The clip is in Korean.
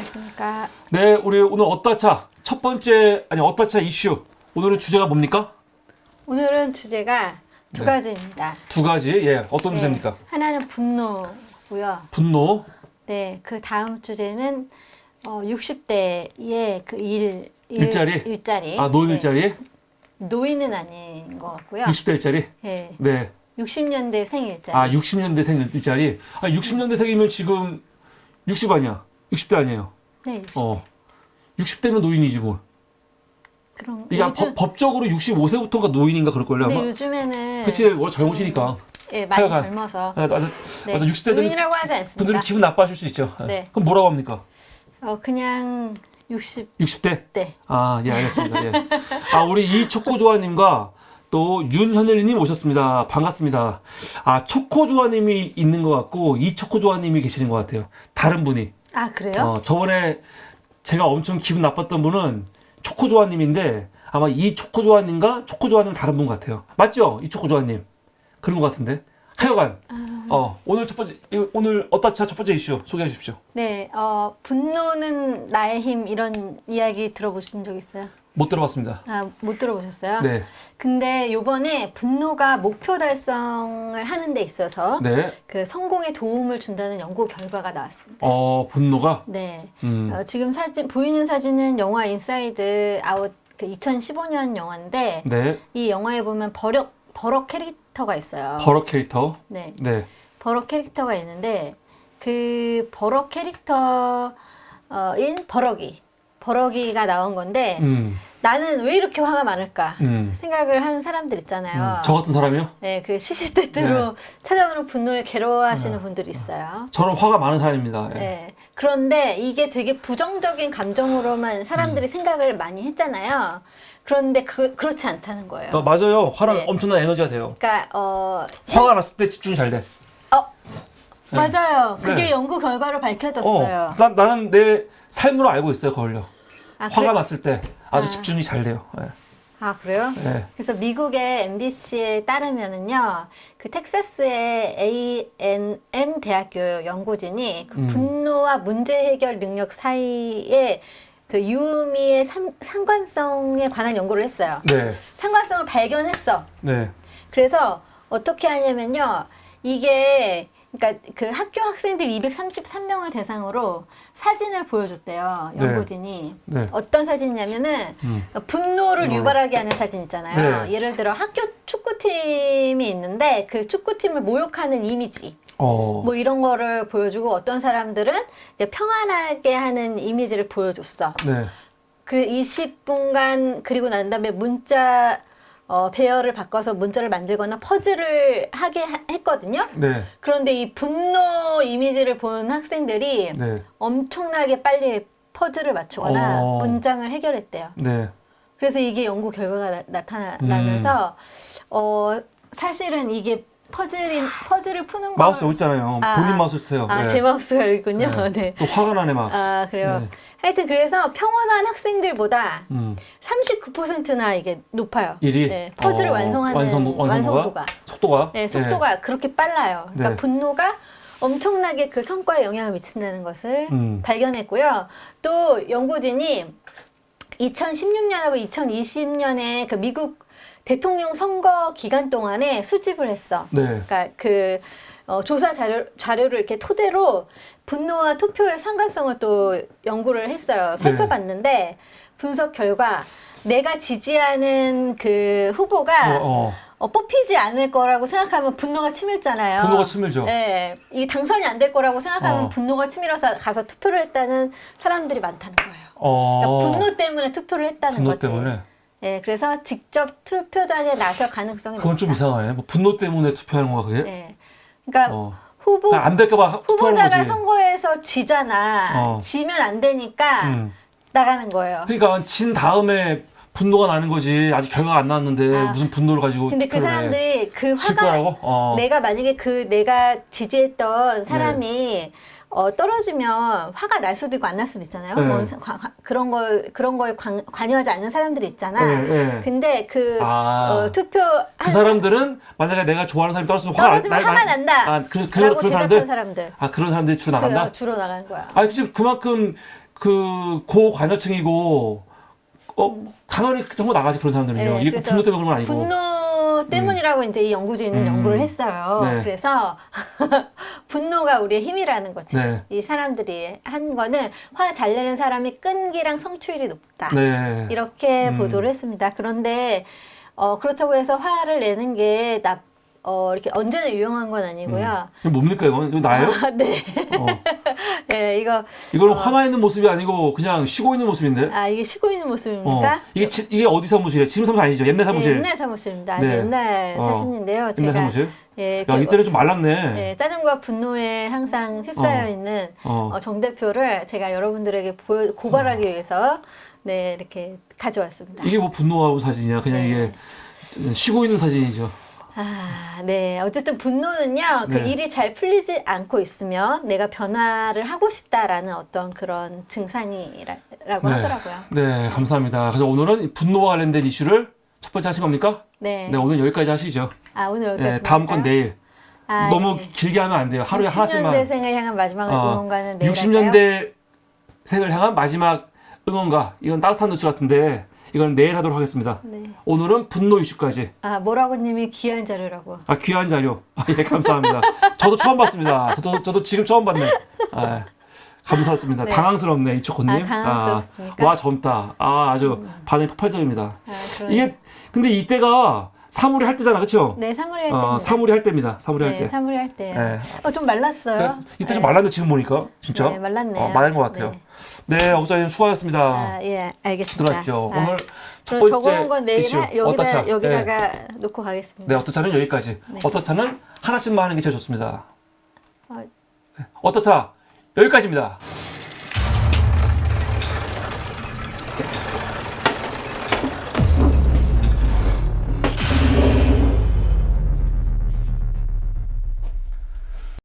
안녕하십니까. 네, 우리 오늘 어따차 첫 번째 아니 어따차 이슈 오늘은 주제가 뭡니까? 오늘은 주제가 두 네. 가지입니다. 두 가지. 예, 어떤 네, 주제입니까? 하나는 분노고요. 분노. 네, 그 다음 주제는 어, 60대의 그 일, 일 일자리? 일자리. 아, 노인 네, 일자리? 노인은 아닌 것 같고요. 60대 일자리? 네, 네. 60년대 생 일자리. 아, 60년대 생 일자리. 아, 60년대 생이면 지금 60 아니야. 60대 아니에요. 네, 60. 어. 60대면 노인이지 뭘. 그런 이게 요즘 법, 법적으로 65세부터가 노인인가 그럴걸요, 근데 아마. 요즘에는 그치, 원래 젊으시니까. 예, 많이 하여간. 젊어서 아, 맞아. 네, 맞아. 60대 되면 노인이라고 하지 않습니다. 분들이 기분 나빠하실 수 있죠. 아, 네. 그럼 뭐라고 합니까? 어, 그냥 60대. 60대? 아, 예, 알겠습니다. 예. 아, 우리 이초코조아님과 또 윤현일님 오셨습니다. 반갑습니다. 아, 초코조아님이 있는 것 같고, 이초코조아님이 계시는 것 같아요. 다른 분이. 아, 그래요? 어, 저번에 제가 엄청 기분 나빴던 분은 초코조아님인데, 아마 이 초코조아님과 초코조아님 다른 분 같아요. 맞죠? 이 초코조아님. 그런 것 같은데. 하여간, 아. 어, 오늘 첫 번째, 이- 오늘 어따차 첫 번째 이슈 소개해 주십시오. 네, 어, 분노는 나의 힘 이런 이야기 들어보신 적 있어요? 못 들어봤습니다. 아, 못 들어보셨어요? 네. 근데 요번에 분노가 목표 달성을 하는 데 있어서 네. 그 성공에 도움을 준다는 연구 결과가 나왔습니다. 어, 분노가? 네. 음. 어, 지금 사진 보이는 사진은 영화 인사이드 아웃 그 2015년 영화인데 네. 이 영화에 보면 버럭 버럭 캐릭터가 있어요. 버럭 캐릭터. 네. 네. 버럭 캐릭터가 있는데 그 버럭 캐릭터인 버럭이 버럭이가 나온 건데 음. 나는 왜 이렇게 화가 많을까 음. 생각을 하는 사람들 있잖아요. 음. 저 같은 사람이요? 네, 그 시시때때로 찾아오는 분노에 괴로워하시는 네. 분들이 있어요. 저는 화가 많은 사람입니다. 예. 네. 그런데 이게 되게 부정적인 감정으로만 사람들이 음. 생각을 많이 했잖아요. 그런데 그, 그렇지 않다는 거예요. 어, 맞아요. 화는 네. 엄청난 에너지가 돼요. 그러니까 어, 화가 났을 때 집중이 잘 돼. 어 네. 맞아요. 그게 네. 연구 결과로 밝혀졌어요. 어, 나, 나는 내 삶으로 알고 있어요, 그걸요. 아, 화가 그래? 났을 때 아주 아. 집중이 잘 돼요. 예. 아 그래요? 예. 그래서 미국의 MBC에 따르면은요, 그 텍사스의 A&M 대학교 연구진이 그 음. 분노와 문제 해결 능력 사이에 그 유의미의 상, 상관성에 관한 연구를 했어요. 네. 상관성을 발견했어. 네. 그래서 어떻게 하냐면요, 이게 그러니까 그 학교 학생들 233명을 대상으로 사진을 보여줬대요. 네. 연구진이 네. 어떤 사진이냐면은 음. 분노를 어. 유발하게 하는 사진 있잖아요. 네. 예를 들어 학교 축구팀이 있는데 그 축구팀을 모욕하는 이미지 어. 뭐 이런 거를 보여주고 어떤 사람들은 이제 평안하게 하는 이미지를 보여줬어. 네. 그 20분간 그리고 난 다음에 문자 어, 배열을 바꿔서 문자를 만들거나 퍼즐을 하게 하- 했거든요. 네. 그런데 이 분노 이미지를 본 학생들이 네. 엄청나게 빨리 퍼즐을 맞추거나 어. 문장을 해결했대요. 네. 그래서 이게 연구 결과가 나, 타나면서 어, 사실은 이게 퍼즐인 퍼즐을 푸는 거 마우스 여기 있잖아요. 아, 본인 아. 마우스 쓰세요. 아, 네. 제 마우스가 여기 있군요. 네. 네. 또 화가 나네 마우스. 아, 그래요. 네. 하여튼 그래서 평온한 학생들보다 음. 39%나 이게 높아요. 일이? 네, 퍼즐을 어, 완성하는 완성- 완성도가? 완성도가. 속도가? 네, 속도가 그렇게 빨라요. 그러니까 네. 분노가 엄청나게 그 성과에 영향을 미친다는 것을 음. 발견했고요. 또 연구진이 2016년하고 2020년에 그 미국 대통령 선거 기간 동안에 수집을 했어. 네. 그러니까 그 어, 조사 자료, 자료를 이렇게 토대로 분노와 투표의 상관성을 또 연구를 했어요. 살펴봤는데 분석 결과 내가 지지하는 그 후보가 어, 어. 어, 뽑히지 않을 거라고 생각하면 분노가 치밀잖아요. 분노가 치밀죠. 네, 이 당선이 안 될 거라고 생각하면 어. 분노가 치밀어서 가서 투표를 했다는 사람들이 많다는 거예요. 어. 그러니까 분노 때문에 투표를 했다는 분노 거지. 때문에. 네, 그래서 직접 투표장에 나설 가능성이 그건 좀 높다. 이상하네. 뭐 분노 때문에 투표하는 거야, 그게? 네, 그러니까 어. 후보 안 될까봐 투표하는 후보자가 거지. 선거에서 지잖아. 어. 지면 안 되니까 음. 나가는 거예요. 그러니까 진 다음에 분노가 나는 거지. 아직 결과가 안 나왔는데 아. 무슨 분노를 가지고 근데 그 투표를 해. 사람들이 그 질 화가 거라고? 어. 내가 만약에 그 내가 네. 지지했던 사람이 어, 떨어지면 화가 날 수도 있고 안 날 수도 있잖아요. 네. 뭐 과- 과- 그런 거 그런 거에 관, 관여하지 않는 사람들이 있잖아. 예, 예. 근데 그 아. 어, 투표 그 사람들은 만약에 내가 좋아하는 사람이 떨어지면 화가 떨어지면 화가 난다. 아, 그, 그, 라고 그런 대답한 사람들? 사람들 아, 그런 사람들이 주로 그, 나간다? 주로 나간 거야. 아, 지금 그만큼 그 고관여층이고 어 당연히 그 정도 나가지 그런 사람들은요. 네, 이게 그래서 분노 때문에 그런 건 아니고. 분노 때문이라고 이제 이 연구진은 음. 연구를 했어요. 네. 그래서 분노가 우리의 힘이라는 거지. 네. 이 사람들이 한 거는 화 잘 내는 사람이 끈기랑 성취율이 높다. 네. 이렇게 음. 보도를 했습니다. 그런데 어, 그렇다고 해서 화를 내는 게 나, 어, 이렇게 언제나 유용한 건 아니고요. 이거 뭡니까 이거? 이거 나예요? 아, 네. 어. 네, 이거 이거는 화나 있는 모습이 아니고 그냥 쉬고 있는 모습인데. 아 이게 쉬고 있는 어. 모습입니까? 이게 지- 이게 어디 사무실이에요? 지금 사무실 아니죠? 옛날 네, 사무실. 옛날 사무실입니다. 아주 네. 옛날 어. 사진인데요. 옛날 제가 사무실. 예, 야 그- 이때는 좀 말랐네. 네, 짜증과 분노에 항상 휩싸여 어. 있는 어. 어, 정 대표를 제가 여러분들에게 보여, 고발하기 위해서 네 이렇게 가져왔습니다. 이게 뭐 분노하고 사진이야? 그냥 네. 이게 쉬고 있는 사진이죠. 아, 네. 어쨌든 분노는요, 그 네. 일이 잘 풀리지 않고 있으면 내가 변화를 하고 싶다라는 어떤 그런 증상이라고 네. 하더라고요. 네, 감사합니다. 그래서 오늘은 분노와 관련된 이슈를 첫 번째 하신 겁니까? 네. 네, 오늘 여기까지 하시죠. 아, 오늘 여기까지. 네, 다음 건 내일. 아, 너무 예. 길게 하면 안 돼요. 하루에 하나씩만. 60년대생을 향한 마지막 어, 응원가는 내일 할까요? 60년대 생을 향한 마지막 응원가. 이건 따뜻한 뉴스 같은데 이건 내일 하도록 하겠습니다. 네. 오늘은 분노 이슈까지. 아, 뭐라고님이 귀한 자료라고. 아, 귀한 자료. 아, 예, 감사합니다. 저도 처음 봤습니다. 저도, 저도 지금 처음 봤네. 아, 감사합니다. 네. 당황스럽네, 이초코님. 아, 당황스럽습니까? 와, 젊다. 아, 아주 반응이 폭발적입니다. 아, 그러네. 이게, 근데 이때가 사물이 할 때잖아, 그쵸? 네, 사물이 할 어, 때입니다. 사물이 할 때입니다. 사물이 할 네, 때. 사물이 할 때. 네. 어, 좀 말랐어요. 이때 좀 말랐는데 지금 보니까 진짜 네, 말랐네요. 어, 말린 것 같아요. 네, 억자님 수고하셨습니다. 아, 예, 알겠습니다. 들어가시죠. 아, 오늘 첫 번째 적어온 건 내일 이슈 하, 여기다? 네. 여기다가 놓고 가겠습니다. 네, 어떠차는 여기까지. 네. 어떠차는 하나씩만 하는 게 제일 좋습니다. 아. 네, 어떠차 여기까지입니다.